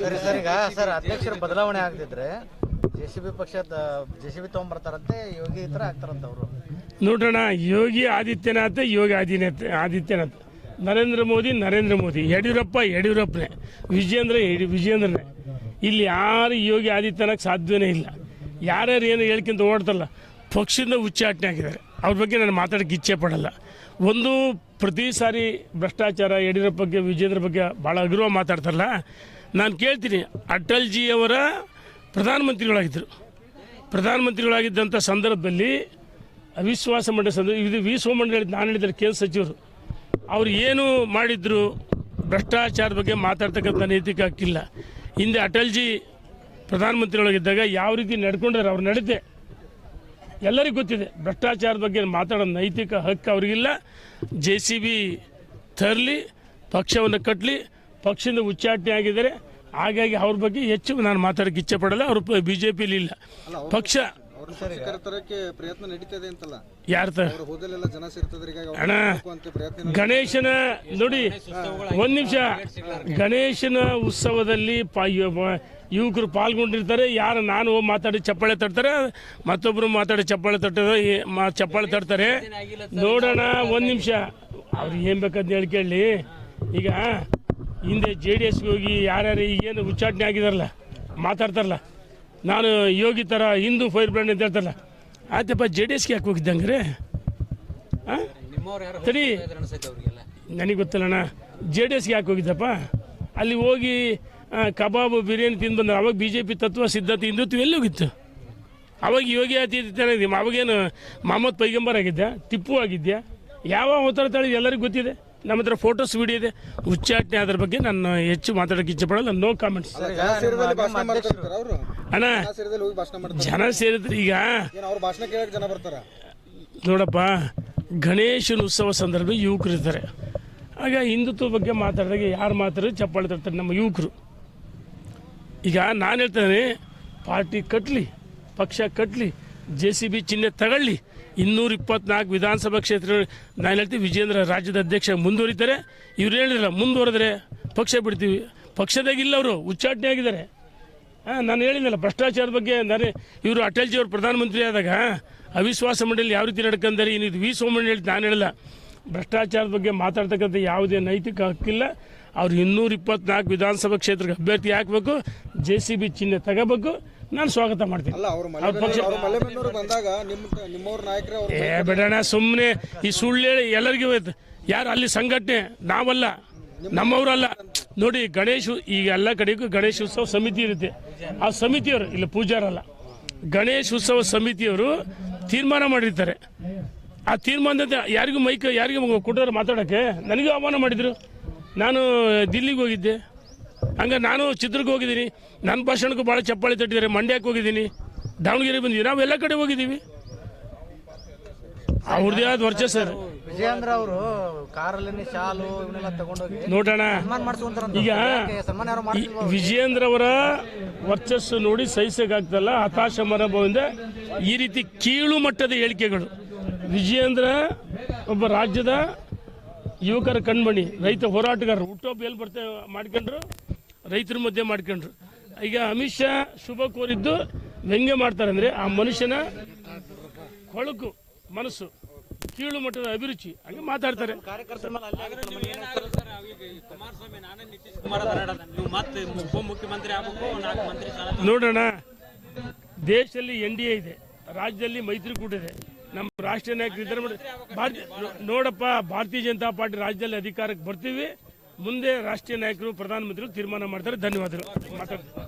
ಸರಿ ಸರ್ ಈಗ? ಸರ್ ಅಧ್ಯಕ್ಷರ ಬದಲಾವಣೆ ಆಗದಿದ್ರೆ ಜೆ ಸಿ ಬಿ ಪಕ್ಷ ಜೆ ಸಿ ಬಿ ತೊಗೊಂಬರ್ತಾರಂತೆ ಯೋಗಿ ಈ ಥರ ಆಗ್ತಾರಂತ ಅವರು ನೋಡೋಣ ಯೋಗಿ ಆದಿತ್ಯನಾಥ್ ಯೋಗಿ ಆದಿತ್ಯನಾಥ್ ಆದಿತ್ಯನಾಥ್. ನರೇಂದ್ರ ಮೋದಿ ನರೇಂದ್ರ ಮೋದಿ. ಯಡಿಯೂರಪ್ಪ ಯಡಿಯೂರಪ್ಪನೇ. ವಿಜೇಂದ್ರ ಯಡಿ- ವಿಜೇಂದ್ರನೇ ಇಲ್ಲಿ ಯಾರು ಯೋಗಿ ಆದಿತ್ಯನಾಥ್ ಸಾಧ್ಯವೇ ಇಲ್ಲ. ಯಾರ್ಯಾರು ಏನು ಹೇಳ್ಕೊಂತ ಓಡ್ತಲ್ಲ ಪಕ್ಷದಿಂದ ಉಚ್ಚಾಟನೆ ಆಗಿದ್ದಾರೆ. ಅವ್ರ ಬಗ್ಗೆ ನಾನು ಮಾತಾಡೋಕ್ಕೆ ಇಚ್ಛೆ ಪಡಲ್ಲ. ಒಂದು ಪ್ರತಿ ಸಾರಿ ಭ್ರಷ್ಟಾಚಾರ, ಯಡಿಯೂರಪ್ಪ ಬಗ್ಗೆ ವಿಜೇಂದ್ರ ಬಗ್ಗೆ ಭಾಳ ಅಗ್ರವ ಮಾತಾಡ್ತಾರಲ್ಲ, ನಾನು ಕೇಳ್ತೀನಿ ಅಟಲ್ಜಿಯವರ ಪ್ರಧಾನಮಂತ್ರಿಗಳಾಗಿದ್ದರು. ಪ್ರಧಾನಮಂತ್ರಿಗಳಾಗಿದ್ದಂಥ ಸಂದರ್ಭದಲ್ಲಿ ಅವಿಶ್ವಾಸ ಮಂಡಳಿ ಸಂದರ್ಭ ಇದು ವಿ ಸೋಮಣ್ಣ ನಾನು ಹೇಳಿದ್ದಾರೆ ಕೇಂದ್ರ ಸಚಿವರು, ಅವ್ರು ಏನು ಮಾಡಿದ್ರು, ಭ್ರಷ್ಟಾಚಾರದ ಬಗ್ಗೆ ಮಾತಾಡ್ತಕ್ಕಂಥ ನೈತಿಕ ಹಕ್ಕಿಲ್ಲ ಹಿಂದೆ ಅಟಲ್ಜಿ ಪ್ರಧಾನಮಂತ್ರಿಗಳಾಗಿದ್ದಾಗ ಯಾವ ರೀತಿ ನಡ್ಕೊಂಡ್ರೆ, ಅವ್ರು ನಡೆದೆ ಎಲ್ಲರಿಗೂ ಗೊತ್ತಿದೆ. ಭ್ರಷ್ಟಾಚಾರದ ಬಗ್ಗೆ ಮಾತಾಡೋ ನೈತಿಕ ಹಕ್ಕು ಅವರಿಗಿಲ್ಲ. ಜೆ ಸಿ ಬಿ ತರಲಿ, ಪಕ್ಷವನ್ನು ಕಟ್ಟಲಿ ಪಕ್ಷದಿಂದ ಉಚ್ಚಾಟನೆ ಆಗಿದ್ದಾರೆ. ಹಾಗಾಗಿ ಅವ್ರ ಬಗ್ಗೆ ಹೆಚ್ಚು ನಾನು ಮಾತಾಡೋಕ್ಕೆ ಇಚ್ಛೆ ಪಡಲ್ಲ. ಅವರು ಬಿ ಜೆ ಪಿಲಿ ಇಲ್ಲ. ಪಕ್ಷ ತರಕ್ಕೆ ಪ್ರಯತ್ನ ನಡೀತದೆ ಅಂತಲ್ಲ? ಯಾರ ತ ಹೋದಲ್ಲೆಲ್ಲ ಜನ ಸೇರ್ತದ್ರೆ ಈಗ ಅಣ್ಣ ಅಂತ ಪ್ರಯತ್ನ ಗಣೇಶನ ನೋಡಿ ಒಂದು ನಿಮಿಷ. ಗಣೇಶನ ಉತ್ಸವದಲ್ಲಿ ಪಾ- ಯು- ಮ- ಯುವಕರು ಪಾಲ್ಗೊಂಡಿರ್ತಾರೆ. ಯಾರು ನಾನು ಹೋಗಿ ಮಾತಾಡಿ ಚಪ್ಪಾಳೆ ತಟ್ತಾರೆ ಮತ್ತೊಬ್ರು ಮಾತಾಡಿ ಚಪ್ಪಾಳೆ ತಟ್ಟದ ಚಪ್ಪಾಳೆ ತಟ್ತಾರೆ. ನೋಡೋಣ ಒಂದು ನಿಮಿಷ. ಅವ್ರಿಗೆ ಏನು ಬೇಕಂತ ಹೇಳಿ ಕೇಳಿ. ಈಗ ಹಿಂದೆ ಜೆ ಡಿ ಎಸ್ಗೆ ಹೋಗಿ ಯಾರ್ಯಾರು ಈಗೇನು ಉಚ್ಚಾಟನೆ ಆಗಿದಾರಲ್ಲ ಮಾತಾಡ್ತಾರಲ್ಲ. ನಾನು ಯೋಗಿ ಥರ ಹಿಂದೂ ಫೈರ್ ಬ್ರ್ಯಾಂಡ್ ಅಂತ ಹೇಳ್ತಾರಲ್ಲ ಆಯ್ತಪ್ಪ ಜೆ ಡಿ ಎಸ್ಗೆ ಯಾಕೆ ಹೋಗಿದ್ದಂಗ್ರೆ? ಹಾಂ ಸರಿ. ನನಗೆ ಗೊತ್ತಿಲ್ಲಣ್ಣ ಜೆ ಡಿ ಎಸ್ಗೆ ಯಾಕೆ ಹೋಗಿದ್ದಪ್ಪ? ಅಲ್ಲಿ ಹೋಗಿ ಕಬಾಬು, ಬಿರಿಯಾನಿ ತಿಂದು ಬಂದ್ರೆ. ಅವಾಗ ಬಿ ಜೆ ಪಿ ತತ್ವ, ಸಿದ್ಧತೆ, ಹಿಂದುತ್ವ ಎಲ್ಲಿ ಹೋಗಿತ್ತು? ಅವಾಗ ಯೋಗಿ ಇದ್ದೀವಿ ಅವಾಗೇನು ಮಹಮ್ಮದ್ ಪೈಗಂಬರ್ ಆಗಿದ್ದ ಟಿಪ್ಪು ಆಗಿದ್ಯಾ? ಯಾವ ಅವತಾರ ತಳಿ ಎಲ್ಲರಿಗೂ ಗೊತ್ತಿದೆ. ನಮ್ಮ ಹತ್ರ ಫೋಟೋಸ್ ವಿಡಿಯೋ ಇದೆ. ಉಚ್ಚಾಟನೆ ಅದ್ರ ಬಗ್ಗೆ ನಾನು ಹೆಚ್ಚು ಮಾತಾಡೋಕೆ ಇಚ್ಛೆ ಪಡಲ್ಲ. ನೋ ಕಾಮೆಂಟ್ಸ್ ಜನ ಭಾಷಣ ಮಾಡ್ತಾರೆ ಅವರು? ಅಣ್ಣ ಜನ ಸೇರಿದಲ್ಲಿ ಹೋಗಿ ಭಾಷಣ ಮಾಡ್ತಾರೆ. ಜನ ಸೇರಿದ್ರೆ ಈಗ ಏನ್ ಅವ್ರ ಭಾಷಣ ಕೇಳಕ್ ಜನ ಬರ್ತಾರ? ನೋಡಪ್ಪ ಗಣೇಶನ ಉತ್ಸವ ಸಂದರ್ಭ ಯುವಕರು ಇರ್ತಾರೆ. ಆಗ ಹಿಂದುತ್ವ ಬಗ್ಗೆ ಮಾತಾಡಿದಾಗ ಯಾರು ಮಾತಾಡಿದ್ರೆ ಚಪ್ಪಾಳೆ ತರ್ತಾರೆ ನಮ್ಮ ಯುವಕರು. ಈಗ ನಾನು ಹೇಳ್ತೇನೆ ಪಾರ್ಟಿ ಕಟ್ಟಲಿ ಪಕ್ಷ ಕಟ್ಟಲಿ ಜೆ ಸಿ ಬಿ ಚಿಹ್ನೆ ತಗೊಳ್ಳಿ. ಇನ್ನೂರ ಇಪ್ಪತ್ನಾಲ್ಕು ವಿಧಾನಸಭಾ ಕ್ಷೇತ್ರ ನಾನು ಹೇಳ್ತೀವಿ ವಿಜೇಂದ್ರ ರಾಜ್ಯದ ಅಧ್ಯಕ್ಷ ಮುಂದುವರಿತಾರೆ. ಇವ್ರು ಹೇಳಿರಲ್ಲ ಮುಂದುವರೆದ್ರೆ ಪಕ್ಷ ಬಿಡ್ತೀವಿ. ಪಕ್ಷದಾಗಿಲ್ಲ ಅವರು ಉಚ್ಚಾಟನೆ ಆಗಿದ್ದಾರೆ. ಹಾಂ, ನಾನು ಹೇಳಿದ್ನಲ್ಲ, ಭ್ರಷ್ಟಾಚಾರದ ಬಗ್ಗೆ ನಾನು, ಇವರು ಅಟಲ್ಜಿ ಅವರು ಪ್ರಧಾನಮಂತ್ರಿ ಆದಾಗ ಅವಿಶ್ವಾಸ ಮಂಡಳಿ ಯಾವ ರೀತಿ ನಡ್ಕೊಂತಾರೆ ಇನ್ನು ಇದು ವಿ ಸೋಮಣ್ಣ ಹೇಳಿ ನಾನು ಹೇಳಲ್ಲ. ಭ್ರಷ್ಟಾಚಾರದ ಬಗ್ಗೆ ಮಾತಾಡ್ತಕ್ಕಂಥ ಯಾವುದೇ ನೈತಿಕ ಹಕ್ಕಿಲ್ಲ. ಅವ್ರು ಇನ್ನೂರ ಇಪ್ಪತ್ನಾಲ್ಕು ವಿಧಾನಸಭಾ ಕ್ಷೇತ್ರಕ್ಕೆ ಅಭ್ಯರ್ಥಿ ಹಾಕಬೇಕು. ಜೆ ಸಿ ಬಿ ಚಿಹ್ನೆ ತಗೋಬೇಕು. ನಾನು ಸ್ವಾಗತ ಮಾಡ್ತೀನಿ. ಅವ್ರ ಬಂದಾಗ ನಿಮ್ ನಿಮ್ಮವ್ರ ನಾಯಕರೇ ಅವ್ರ ಏ ಬಿಡೋಣ ಸುಮ್ಮನೆ ಈ ಸುಳ್ಳು ಹೇಳಿ ಎಲ್ಲರಿಗೂ ಇವತ್ತು ಯಾರು ಅಲ್ಲಿ ಸಂಘಟನೆ? ನಾವಲ್ಲ. ನಮ್ಮವರಲ್ಲ. ನೋಡಿ ಗಣೇಶ ಈಗ ಎಲ್ಲ ಕಡೆಗೂ ಗಣೇಶ ಉತ್ಸವ ಸಮಿತಿ ಇರುತ್ತೆ. ಆ ಸಮಿತಿಯವರು ಇಲ್ಲ ಪೂಜಾರಲ್ಲ. ಗಣೇಶ ಉತ್ಸವ ಸಮಿತಿಯವರು ತೀರ್ಮಾನ ಮಾಡಿರ್ತಾರೆ. ಆ ತೀರ್ಮಾನದ ಯಾರಿಗೂ ಮೈಕ್ ಯಾರಿಗೂ ಕೊಟ್ಟವ್ರು ಮಾತಾಡೋಕ್ಕೆ ನನಗೂ ಆಹ್ವಾನ ಮಾಡಿದರು. ನಾನು ದಿಲ್ಲಿಗೆ ಹೋಗಿದ್ದೆ. ಹಂಗೆ ನಾನು ಚಿತ್ರಕ್ಕೆ ಹೋಗಿದ್ದೀನಿ. ನನ್ನ ಭಾಷಣಕ್ಕೂ ಭಾಳ ಚಪ್ಪಾಳಿ ತಟ್ಟಿದ್ದಾರೆ. ಮಂಡ್ಯಕ್ಕೆ ಹೋಗಿದ್ದೀನಿ. ದಾವಣಗೆರೆ ಬಂದಿವಿ. ನಾವು ಎಲ್ಲ ಕಡೆ ಹೋಗಿದ್ದೀವಿ. ಅವ್ರದ್ದೇ ಆದ ವರ್ಚಸ್ ಅದು ವಿಜಯೇಂದ್ರ ಅವರು ಕಾರಲ್ಲಿ ಶಾಲು ಇವನ್ನೆಲ್ಲ ತಗೊಂಡೋಗಿ ನೋಡೋಣ. ಈಗ ವಿಜಯೇಂದ್ರ ಅವರ ವರ್ಚಸ್ಸು ನೋಡಿ ಸಹಿಸಕ್ಕಾಗ್ತಲ್ಲ ಹತಾಶ ಮನೋಭಾವದಿಂದ ಈ ರೀತಿ ಕೀಳು ಮಟ್ಟದ ಹೇಳಿಕೆಗಳು. ವಿಜಯೇಂದ್ರ ಒಬ್ಬ ರಾಜ್ಯದ ಯುವಕರ ಕಣ್ಮಣಿ ರೈತ ಹೋರಾಟಗಾರರು ಹುಟ್ಟೊಬ್ಬ ಎಲ್ಲಿ ಬರ್ತೇವೆ ಮಾಡ್ಕೊಂಡ್ರು. ರೈತರ ಮಧ್ಯೆ ಮಾಡ್ಕೊಂಡ್ರು. ಈಗ ಅಮಿತ್ ಶಾ ಶುಭ ಕೋರಿದ್ದು ವ್ಯಂಗ್ಯ ಮಾಡ್ತಾರೆ ಅಂದರೆ ಆ ಮನುಷ್ಯನ ಕೊಳಕು, ಮನಸ್ಸು, ಕೀಳು ಮಟ್ಟದ ಅಭಿರುಚಿ ಹಂಗೆ ಮಾತಾಡ್ತಾರೆ. ನೋಡೋಣ, ದೇಶದಲ್ಲಿ ಎನ್ ಡಿ ಎ ಇದೆ, ರಾಜ್ಯದಲ್ಲಿ ಮೈತ್ರಿಕೂಟ ಇದೆ, ನಮ್ಮ ರಾಷ್ಟ್ರೀಯ ನಾಯಕರು ಭಾರತೀಯ, ನೋಡಪ್ಪ, ಭಾರತೀಯ ಜನತಾ ಪಾರ್ಟಿ ರಾಜ್ಯದಲ್ಲಿ ಅಧಿಕಾರಕ್ಕೆ ಬರ್ತೀವಿ. ಮುಂದೆ ರಾಷ್ಟ್ರೀಯ ನಾಯಕರು ಪ್ರಧಾನಮಂತ್ರಿಗಳು ತೀರ್ಮಾನ ಮಾಡ್ತಾರೆ. ಧನ್ಯವಾದಗಳು. ಮಾತಾಡ್ತೀನಿ.